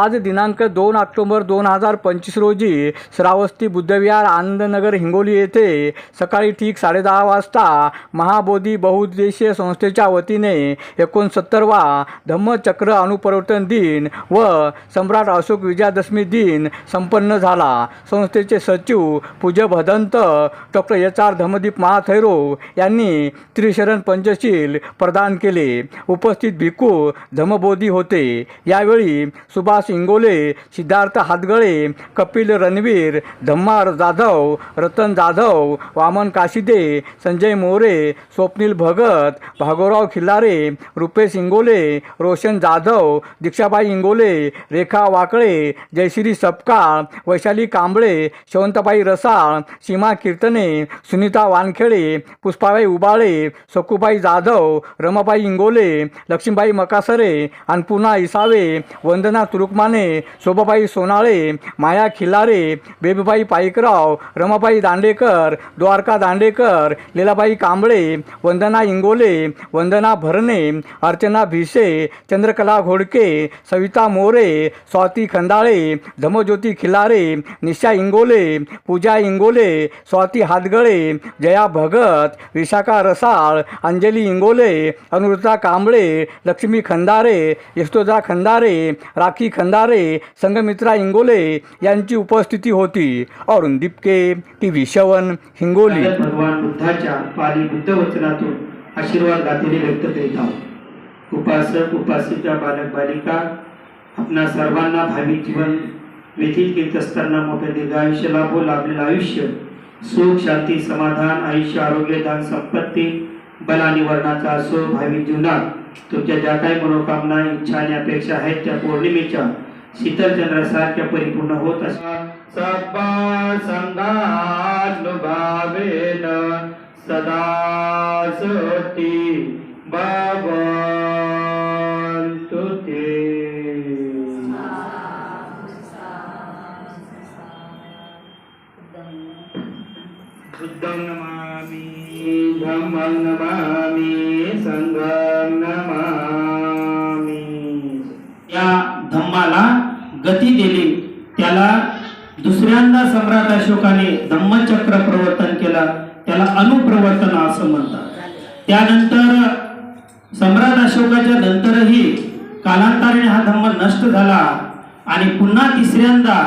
आज दिनांक दोन ऑक्टोबर दोन हजार पंचवीस रोजी श्रावस्ती बुद्धविहार आनंदनगर हिंगोली येथे सकाळी ठीक साडेदहा वाजता महाबोधी बहुउद्देशीय संस्थेच्या वतीने एकोणसत्तरवा धम्मचक्र अनुपरिवर्तन दिन व सम्राट अशोक विजयादशमी दिन संपन्न झाला. संस्थेचे सचिव पूज्य Bhadant doctor H R Dhammadeep Mahathero यांनी त्रिशरण पंचशील प्रदान केले. उपस्थित भिक्खू धम्मबोधी होते. यावेळी सुभाष इंगोले सिद्धार्थ हातगळे कपिल रणवीर धम्मार जाधव रतन जाधव वामन काशिदे संजय मोरे स्वप्नील भगत भागोराव खिल्लारे रुपेश इंगोले रोशन जाधव दीक्षाबाई इंगोले रेखा वाकळे जयश्री सपकाळ वैशाली कांबळे शवंतबाई रसाळ सीमा कीर्तने सुनीता वानखेडे पुष्पाबाई उबाळे सकुबाई जाधव रमाबाई इंगोले लक्ष्मीबाई मकासरे अन्नपूर्णा इसावे वंदना माने शोभाबाई सोनाळे माया खिलारे बेबीबाई पाईकराव रमाबाई दांडेकर द्वारका दांडेकर लीलाबाई कांबळे वंदना इंगोले वंदना भरणे अर्चना भिसे चंद्रकला घोडके सविता मोरे स्वाती खंदाळे धमज्योती खिलारे निशा इंगोले पूजा इंगोले स्वाती हातगळे जया भगत विशाखा रसाळ अंजली इंगोले अनुरुता कांबळे लक्ष्मी खंदारे यशोदा खंदारे राखी खंदारे भंडारे संगमित्रा इंगोले यांची उपस्थिती होती. अरुण दिपके टी व्ही शवन हिंगोली. भगवान बुद्धाच्या पाली बुद्ध वचनातून आशीर्वाद गातीने व्यक्त करीत आहोत. उपासक उपासिका बालक बालिका आपणा सर्वांना भावी जीवन व्यतीत करीत असताना मोठे दीर्घायुष्य लाभो लाभलेलं आयुष्य सुख शांती समाधान आयुष्य आरोग्य दान संपत्ती आणि वर्णाचा असो भावी जीवनात तुमच्या ज्या काही मनोकामना इच्छा आणि अपेक्षा आहेत त्या पौर्णिमेच्या. शीतल चंद्रासारख्या परिपूर्ण होत संगानुभावेन सदा सती भवन्तु ते. बुद्धं धम्मं नमामि संघं नमामि। या धम्माला गती दिली त्याला दुसऱ्यांदा सम्राट अशोकाने धम्मचक्र प्रवर्तन केला त्याला अनुप्रवर्तन असं म्हणतात. त्यानंतर सम्राट अशोकाच्या नंतरही कालांतराने हा धम्म नष्ट झाला आणि पुन्हा तिसऱ्यांदा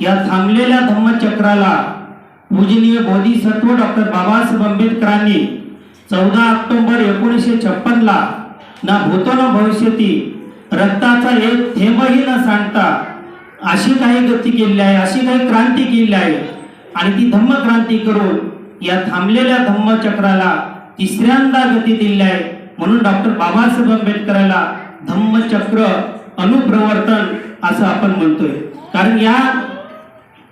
या थांबलेल्या धम्मचक्राला पूजनीय बोधिसत्व डॉक्टर बाबासाहेब आंबेडकरांनी चौदा ऑक्टोबर एकोणीसशे छप्पनला ना भूतो न भविष्यती रक्ताचा एक थेंबही न सांडता अशी काही गती केली आहे अशी काही क्रांती केली आहे. आणि ती धम्मक्रांती करून या थांबलेल्या धम्मचक्राला तिसऱ्यांदा गती दिली आहे. म्हणून डॉक्टर बाबासाहेब आंबेडकराला धम्मचक्र अनुप्रवर्तन असं आपण म्हणतोय. कारण या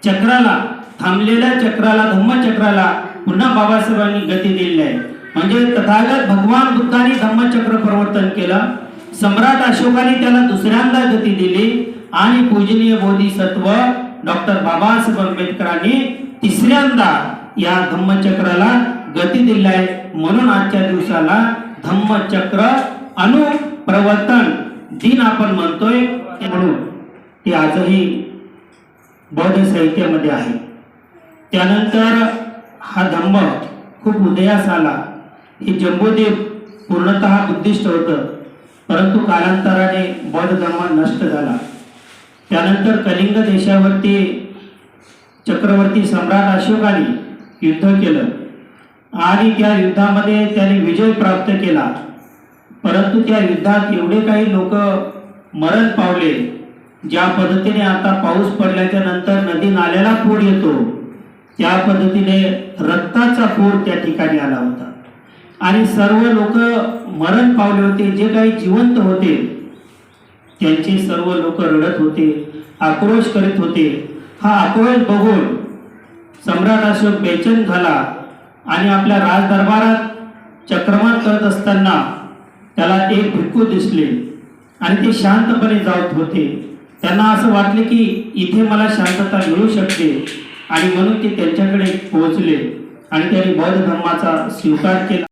चक्राला थांबलेल्या चक्राला धम्मचक्राला पुन्हा बाबासाहेबांनी गती दिलेली आहे. म्हणजे तथागत भगवान बुद्धांनी धम्मचक्र प्रवर्तन केलं सम्राट अशोकाने त्याला दुसऱ्यांदा गती दिली आणि पूजनीय बोधिसत्व डॉक्टर बाबासाहेब आंबेडकरांनी तिसऱ्यांदा या धम्मचक्राला गती दिली आहे. म्हणून आजच्या दिवसाला धम्मचक्र अनुप्रवर्तन दिन आपण म्हणतोय. म्हणून ते आजही बौद्ध साहित्यामध्ये आहे. त्यानंतर हा धम्म खूप उदयास आला. हे जम्बोदेव पूर्णतः उद्दिष्ट होतं परंतु कालांतराने बौद्ध धर्म नष्ट झाला. त्यानंतर कलिंग देशावरती चक्रवर्ती सम्राट अशोकाने युद्ध केलं आणि त्या युद्धामध्ये त्याने विजय प्राप्त केला. परंतु त्या युद्धात एवढे काही लोक मरण पावले ज्या पद्धतीने आता पाऊस पडल्याच्या नंतर नदी नाल्याला पूर येतो. त्या पद्धतीने रक्ताचा पूर त्या ठिकाणी आला होता. आणि सर्व लोक मरण पावले होते जे काही जिवंत होते त्यांचे सर्व लोक रडत होते आक्रोश करीत होते. हा आक्रोश बघून सम्राट अशोक बेचैन झाला आणि आपल्या राजदरबारात चक्रमात करत असताना त्याला एक भिक्खू दिसले आणि ते शांतपणे जात होते. त्यांना असं वाटले की इथे मला शांतता मिळू शकते. आणि म्हणून ते त्यांच्याकडे पोहोचले आणि त्यांनी बौद्ध धर्माचा स्वीकार केला.